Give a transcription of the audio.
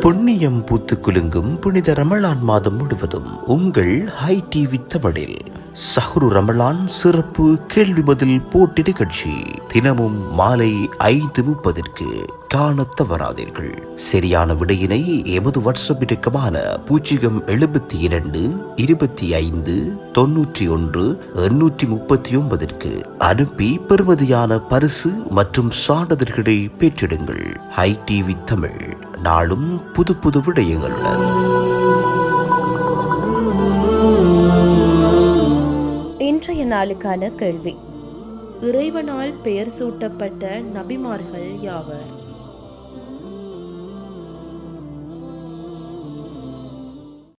புண்ணியம் பூத்து குலுங்கும் புனித ரமலான் மாதம் முழுவதும் உங்கள் ஹை டிவி தமிழில் சஹ்ரு ரமலான் சிறப்பு கேள்வி பதில் போட்டி நிகழ்ச்சி. தினமும் மாலை ஐந்து முப்பதற்கு காண தவறாதீர்கள். சரியான விடையினை எமது வாட்ஸ்அப் இலக்கமான பூஜ்ஜியம் எழுபத்தி இரண்டு இருபத்தி ஐந்து தொன்னூற்றி ஒன்று எண்ணூற்றி முப்பத்தி ஒன்பதற்கு அனுப்பி பெறுமதியான பரிசு மற்றும் சான்றிதழ்களை பெற்றிடுங்கள். ஹை டிவி தமிழ் நாளும் புது புது விடயங்களுடன் நாளுக்கான கேள்வி. இறைவனால் பெயர் சூட்டப்பட்ட நபிமார்கள் யாவர்?